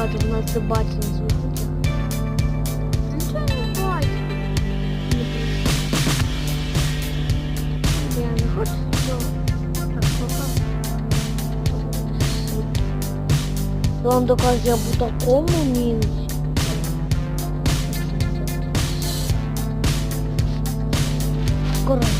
хата, вона це бачить на своїх очах. Нічого не бачу. Я не хочу цього. Так, пока. То он докаже, я в такому мінусі. Коротше.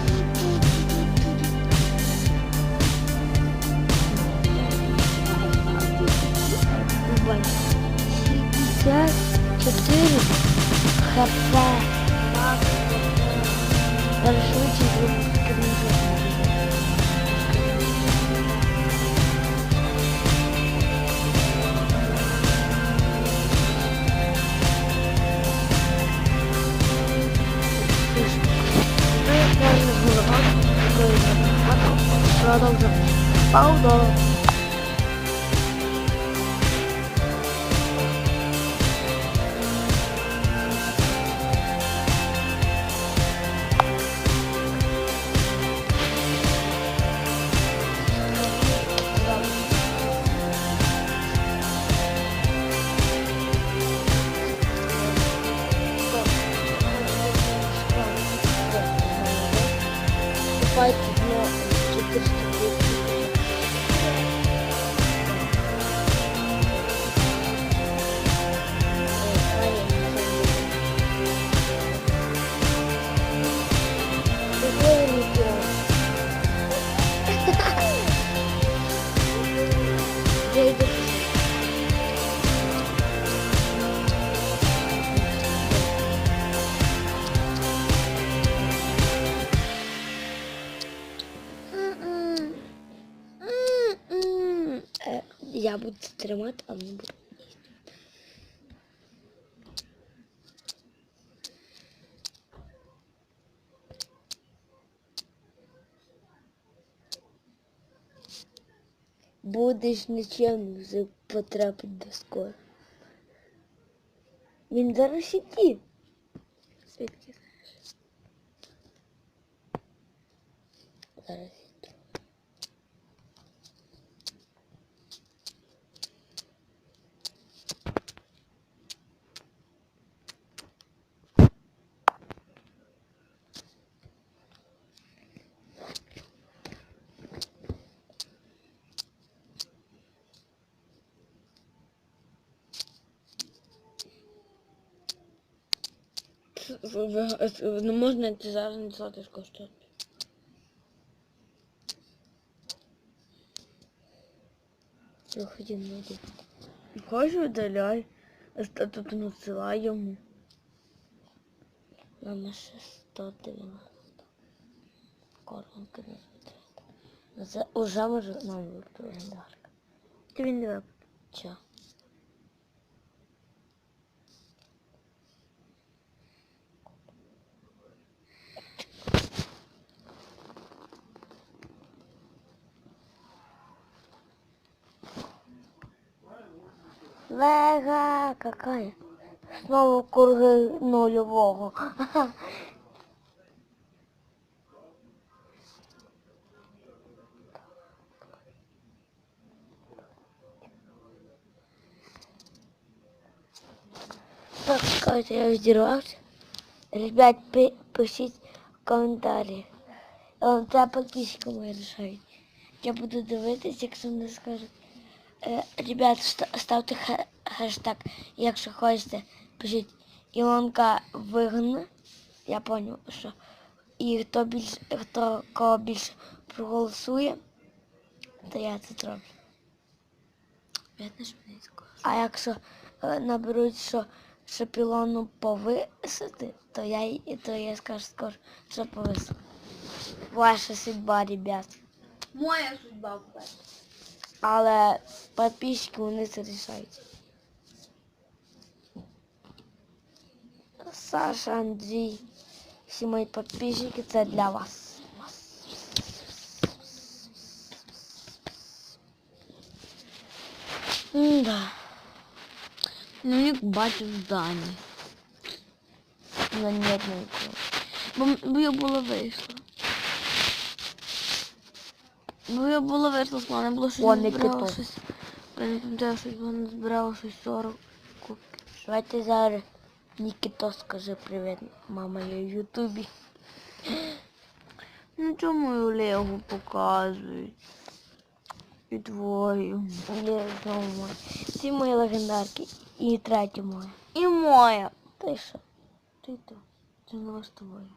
64 хп. Даже швидше випустити не можна. Продолжаем. Пауза. Я буду тримати, а не буду. Будеш нічим потрапити до скору. Він зараз сидів. Звідки? Зараз Не можна ти зараз не злати коштувати. Заходи на Хочеш видаляй, а тут насилай йому. Нам ще 190. Коронки не витрати. Це уже може нам випити легендарка. Ти він не вип. Чо? Вега какая? Снова круги нулевого. Так, скажите, я взорвался. Ребят, пи- пишіть в коментарі. Е, Це подписчикам решають. Я буду дивитись, якщо вони скажуть, Е, ребят, ста- ставте хе- хештег, якщо хочете, пишіть Ілонка вигн. Я поняв, що. І хто більш хто кого більше проголосує, то я це зроблю. А якщо е, наберуть, що, що пілону повисити, то я, то я скажу скоро, що повисити. Ваша судьба, ребят. Моя судьба впаде. Але підписчики вони це рішають. Саша, Андрій, всі мої підписчики, це для вас. Да. Ну, як бачу Дані. Ну, нет нікого. Бо, бо я була вийшла. Бо я була вийшла з мене було щось О, не збирала щось. Я не пам'ятаю, щось було не збирала щось 40 кубків. Давайте зараз Нікіто скажи привіт, мама, я в Ютубі. Ну чому мою Легу показують? І твою. Знову моя. Всі мої легендарки. І третя моя. І моя. Ти що? Ти то. Це не з тобою.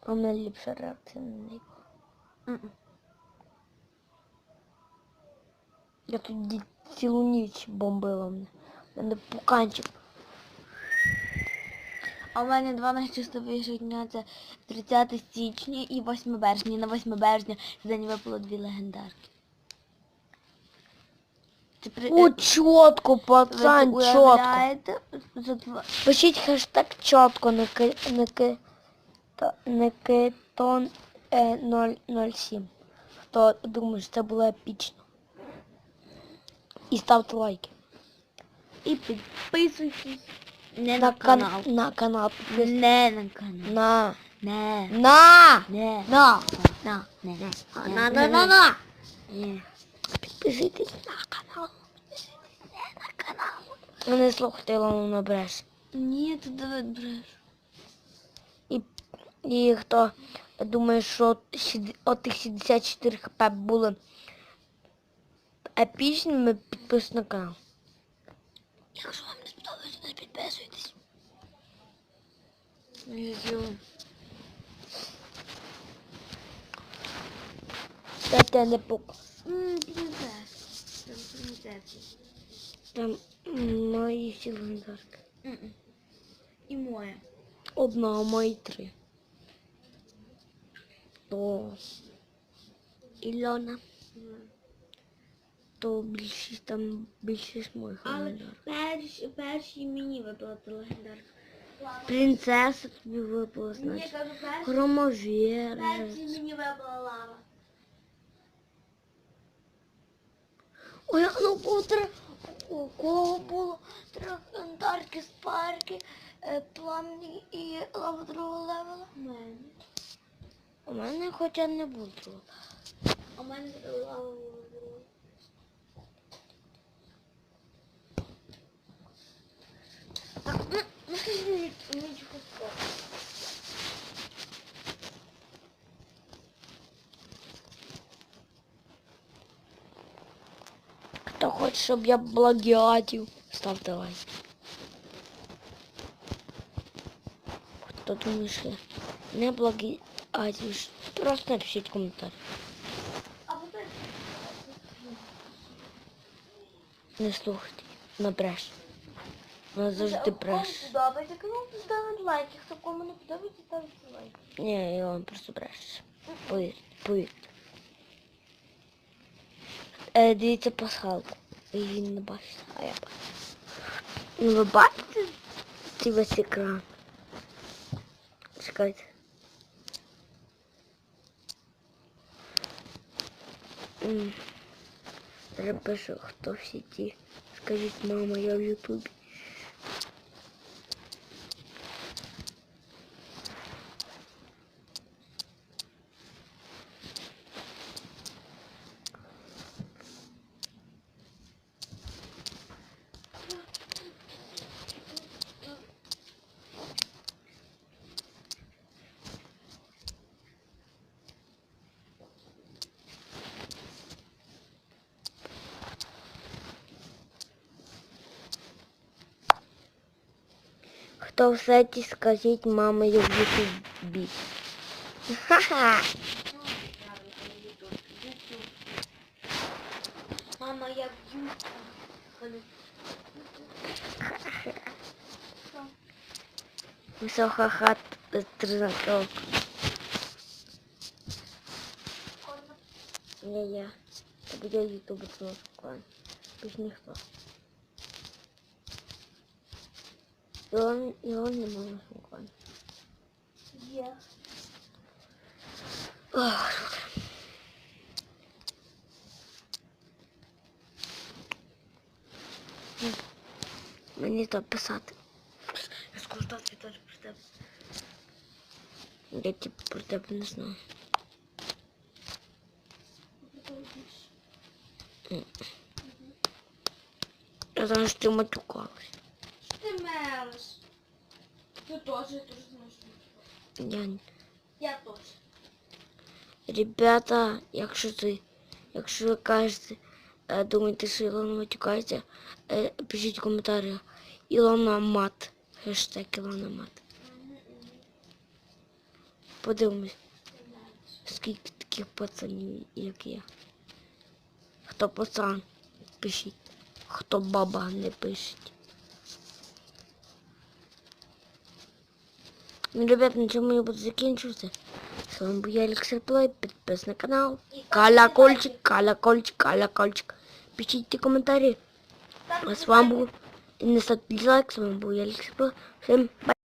А в мене ліпша реакція на неї. Я тут цілу ніч бомбила мене. Мене пуканчик. А у мене два найчастовіших дня це 30 січня і 8 березня. На 8 березня за день випало дві легендарки. Це при... О, чітко, ви пацан, чітко. За два... Пишіть хештег чітко на ки, на ки, то, на китон е, 007. Хто думає, що це було епічно. І ставте лайки. І підписуйтесь. Не на, на, канал. на канал. Не на канал. На. Не. На. Не. На. На. Не. Не. На, на, на, на. Не. Підписуйтесь на канал. Підписуйтесь на канал. Не слухайте на бреш. Ні, ти давай бреш. І, і хто думає, що сід- отих 64 хп були епічними, підписуйтесь на канал. Якщо вам не сподобається, не підписуйтесь. Дайте не пук. Там принцеса. Там мої всі легендарки. І моя. Одна, а мої три. То Ілона, то більшість там більшість моїх Але легендарок. перші, перші мені виплати легендарка. Принцеса тобі випала, Мені значить. кажу, перші, мені випала лава. Ой, а ну було три. У кого було три легендарки, спарки, е, пламені і лава другого левела? У мене. У мене хоча не було другого. У мене лава була. Так, ну, ну, скажи, нічого скажу. Хто хоче, щоб я плагіатів, ставте лайк. Хто думає, що я не плагіатів, просто напишіть коментар. Не слухайте, на бреш. Вона завжди бреш. подобається, канал ставить лайки. Хто кому не подобається, ставить лайк. Ні, я вам просто бреш. Повірте, повірте. Е, дивіться пасхалку. Ви її не бачите, а я бачу. Ну ви бачите цей весь екран? Чекайте. М. Зараз пишу, хто в сіті. Скажіть, мама, я в Ютубі. Хто в сеті, скажіть, мама, я в ютубі. Ха-ха. Мама, я в YouTube. Висока хат тринадцяток. Не я. Тобі я ютуб це клан. Більш ніхто. І он, і он не може клан. Є. Ох. Мені то писати. Я скористатися теж про тебе. Я типу про тебе не знаю. Я знаю, що ти матюкалась. Ти мелиш. Ти теж, я. Я... Теж. Ребята, якщо ти, якщо ви кажете, е, думаєте, що Ілона матюкається, е, пишіть в коментарях. Ілона мат. Хештег Ілона мат. Подивимось, скільки таких пацанів, як я. Хто пацан, пишіть. Хто баба, не пишіть. Ну, ребят, на цьому я буду закінчувати. З вами був я Плей, підпис на канал. Колокольчик, колокольчик, колокольчик. Пишіть коментарі. А з вами був не ставте лайк, з вами був я Плей. Всім бай.